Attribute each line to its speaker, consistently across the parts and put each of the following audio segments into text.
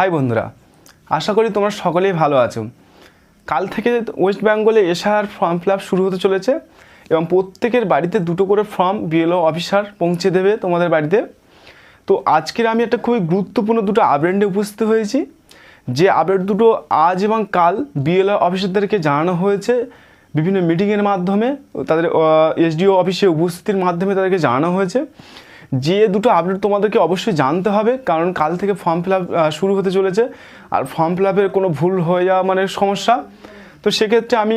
Speaker 1: High বন্ধুরা, আশা করি তোমরা সকলেই ভালো আছো। কাল থেকে ওয়েস্ট বেঙ্গলে এশার ফর্ম ফিল শুরু হতে চলেছে এবং প্রত্যেকের বাড়িতে দুটো করে ফর্ম বিএলও অফিসার পৌঁছে দেবে তোমাদের বাড়িতে। তো আজকের আমি একটা খুবই গুরুত্বপূর্ণ দুটো আপডেট উপস্থিত হয়েছি। যে আপডেট দুটো আজ এবং কাল বিএলও অফিসারদেরকে জানানো হয়েছে। বিভিন্ন মিটিংয়ের মাধ্যমে, তাদের এসডিও অফিসে উপস্থিতির মাধ্যমে তাদেরকে জানানো হয়েছে। যে দুটো আপডেট তোমাদেরকে অবশ্যই জানতে হবে, কারণ কাল থেকে ফর্ম ফিল শুরু হতে চলেছে। আর ফর্ম ফিল কোনো ভুল হয়ে যাওয়া মানে সমস্যা। তো সেক্ষেত্রে আমি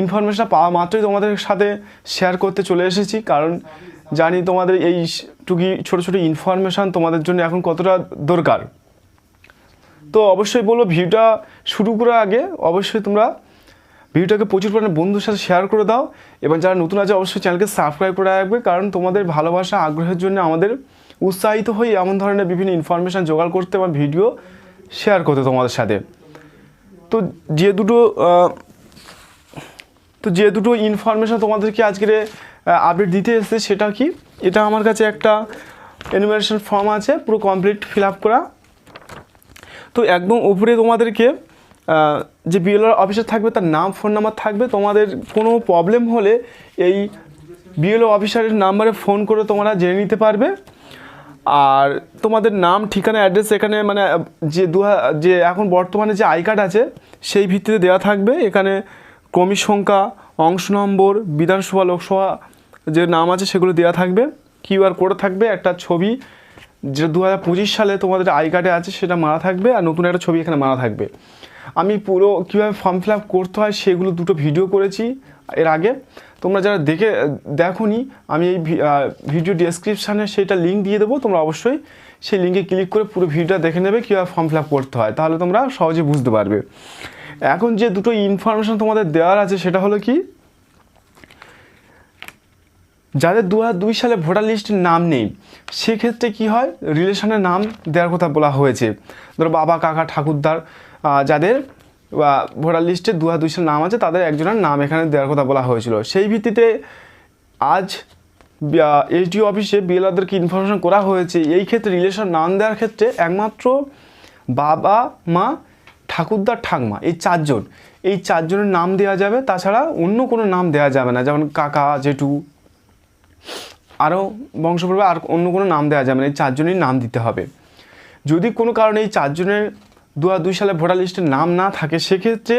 Speaker 1: ইনফরমেশনটা পাওয়া মাত্রই তোমাদের সাথে শেয়ার করতে চলে এসেছি। কারণ জানি তোমাদের এই টুকি ছোটো ছোটো ইনফরমেশান তোমাদের জন্য এখন কতটা দরকার। তো অবশ্যই বলব, ভিডিওটা শুরু করার আগে অবশ্যই তোমরা ভিডিওটাকে প্রচুর পরিমাণে বন্ধুর সাথে শেয়ার করে দাও। এবং যারা নতুন আছে, অবশ্যই চ্যানেলকে সাবস্ক্রাইব করে রাখবে, কারণ তোমাদের ভালোবাসা, আগ্রহের জন্য আমাদের উৎসাহিত হয়ে এমন ধরনের বিভিন্ন ইনফরমেশান জোগাড় করতে বা ভিডিও শেয়ার করতে তোমাদের সাথে। তো যে দুটো তো যে দুটো ইনফরমেশান তোমাদেরকে আজকের আপডেট দিতে এসেছে, সেটা কি? এটা আমার কাছে একটা এনিমেশন ফর্ম আছে, পুরো কমপ্লিট ফিল আপ করা। তো একদম উপরে তোমাদেরকে যে বিএলআর অফিসার থাকবে, তার নাম ফোন নাম্বার থাকবে। তোমাদের কোনো প্রবলেম হলে এই বিএলও অফিসারের নাম্বারে ফোন করে তোমরা জেনে নিতে পারবে। আর তোমাদের নাম, ঠিকানা অ্যাড্রেস এখানে মানে যে দু যে এখন বর্তমানে যে আই কার্ড আছে, সেই ভিত্তিতে দেওয়া থাকবে। এখানে ক্রমিক সংখ্যা, অংশ নম্বর, বিধানসভা, লোকসভা যে নাম আছে, সেগুলো দেওয়া থাকবে। কিউআর কোড থাকবে, একটা ছবি যে দু হাজার পঁচিশ সালে তোমাদের আই কার্ডে আছে, সেটা মারা থাকবে। আর নতুন একটা ছবি এখানে মারা থাকবে। আমি পুরো কীভাবে ফর্ম ফিল আপ করতে হয় সেগুলো দুটো ভিডিও করেছি এর আগে। তোমরা যারা দেখে, দেখোনি, আমি এই ভিডিও ডেসক্রিপশানে সেটা লিঙ্ক দিয়ে দেবো, তোমরা অবশ্যই সেই লিঙ্কে ক্লিক করে পুরো ভিডিওটা দেখে নেবে কীভাবে ফর্ম ফিল আপ করতে হয়, তাহলে তোমরা সহজে বুঝতে পারবে। এখন যে দুটো ইনফরমেশান তোমাদের দেওয়ার আছে সেটা হলো কি? যাদের দু দুই সালে ভোটার লিস্টে নাম নেই, সেক্ষেত্রে কি হয়? রিলেশনের নাম দেওয়ার কথা বলা হয়েছে। ধরো বাবা, কাকা, ঠাকুরদার যাদের ভোটার লিস্টে দু হাজার দুই সালে নাম আছে, তাদের একজনের নাম এখানে দেওয়ার কথা বলা হয়েছিল। সেই ভিত্তিতে আজ এইচডিও অফিসে বিএলআরদেরকে ইনফরমেশন করা হয়েছে। এই ক্ষেত্রে রিলেশন নাম দেওয়ার ক্ষেত্রে একমাত্র বাবা, মা, ঠাকুরদার, ঠাকমা, এই চারজন। এই চারজনের নাম দেওয়া যাবে, তাছাড়া অন্য কোনো নাম দেওয়া যাবে না। যেমন কাকা, জেঠু আরও বংশপর্বে আর অন্য কোনো নাম দেওয়া যাবে না, এই চারজনের নাম দিতে হবে। যদি কোনো কারণে এই চারজনের দু দুই সালে ভোটার লিস্টে নাম না থাকে, সেক্ষেত্রে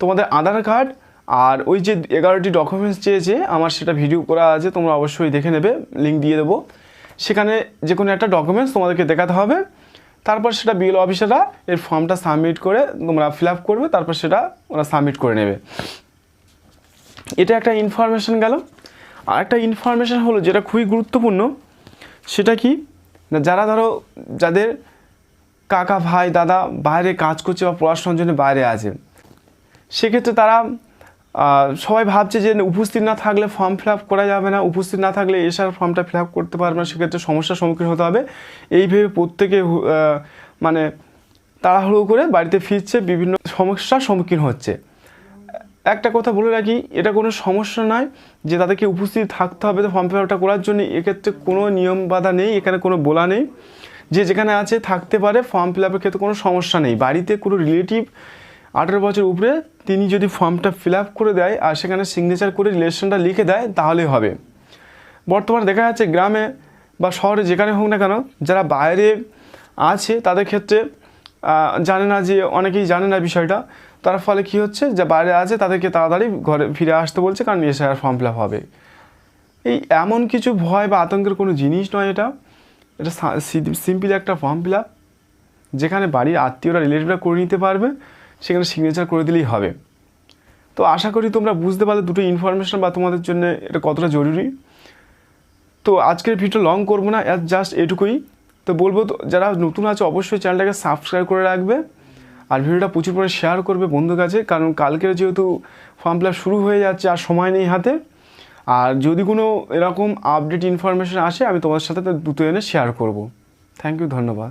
Speaker 1: তোমাদের আধার কার্ড আর ওই যে এগারোটি ডকুমেন্টস চেয়েছে, আমার সেটা ভিডিও করা আছে, তোমরা অবশ্যই দেখে নেবে লিঙ্ক দিয়ে দেবো। সেখানে যে কোনো একটা ডকুমেন্টস তোমাদেরকে দেখাতে হবে, তারপর সেটা বিএল অফিসাররা এর ফর্মটা সাবমিট করে তোমরা ফিল আপ করবে, তারপর সেটা ওরা সাবমিট করে নেবে। এটা একটা ইনফরমেশন গেল। আর একটা ইনফরমেশন হলো যেটা খুবই গুরুত্বপূর্ণ, সেটা কি? না, যারা ধরো, যাদের কাকা ভাই, দাদা বাইরে কাজ করছে বা পড়াশোনার জন্য বাইরে আছে, সেক্ষেত্রে তারা সবাই ভাবছে যে উপস্থিত না থাকলে ফর্ম ফিল আপ করা যাবে না, উপস্থিত না থাকলে এসার ফর্মটা ফিল আপ করতে পারবে না, সেক্ষেত্রে সমস্যার সম্মুখীন হতে হবে। এই ভেবে প্রত্যেকে মানে তাড়াহুড়ো করে বাড়িতে ফিরছে, বিভিন্ন সমস্যার সম্মুখীন হচ্ছে। একটা কথা বলে রাখি, এটা কোনো সমস্যা নয় যে তাদেরকে উপস্থিত থাকতে হবে ফর্ম ফিল আপটা করার জন্য। এক্ষেত্রে কোনো নিয়ম বাধা নেই, এখানে কোনো বলা নেই। যে যেখানে আছে থাকতে পারে ফর্ম ফিল আপের ক্ষেত্রে কোনো সমস্যা নেই। বাড়িতে কোনো রিলেটিভ আঠেরো বছর উপরে, তিনি যদি ফর্মটা ফিল আপ করে দেয় আর সেখানে সিগনেচার করে রিলেশনটা লিখে দেয়, তাহলেই হবে। বর্তমানে দেখা যাচ্ছে গ্রামে বা শহরে যেখানে হোক না কেন, যারা বাইরে আছে, তাদের ক্ষেত্রে জানে না যে, অনেকেই জানে না বিষয়টা। তার ফলে কি হচ্ছে যে, বাইরে আছে, তাদেরকে তাড়াতাড়ি ঘরে ফিরে আসতে বলছে, কারণ এসে আর ফর্ম ফিল হবে। এই এমন কিছু ভয় বা আতঙ্কের কোনো জিনিস নয় এটা। এটা সিম্পল একটা ফর্ম ফিল যেখানে বাড়ির আত্মীয়রা রিলেটিভরা করে নিতে পারবে, সেখানে সিগনেচার করে দিলেই হবে। তো আশা করি তোমরা বুঝতে পারলে দুটো ইনফরমেশন বা তোমাদের জন্য এটা কতটা জরুরি। তো আজকের ভিডিও লং করব না জাস্ট এটুকুই। তো বলব যারা নতুন আছে, অবশ্যই চ্যানেলটাকে সাবস্ক্রাইব করে রাখবে আর ভিডিওটা প্রচুর পরে শেয়ার করবে বন্ধুর কাছে, কারণ কালকের যেহেতু ফর্ম ফিল শুরু হয়ে যাচ্ছে আর সময় নেই হাতে, আর যদি কোনো এরকম আপডেট ইনফরমেশন আসে, আমি তোমাদের সাথে দুটো এনে শেয়ার করব। থ্যাংক ইউ ধন্যবাদ।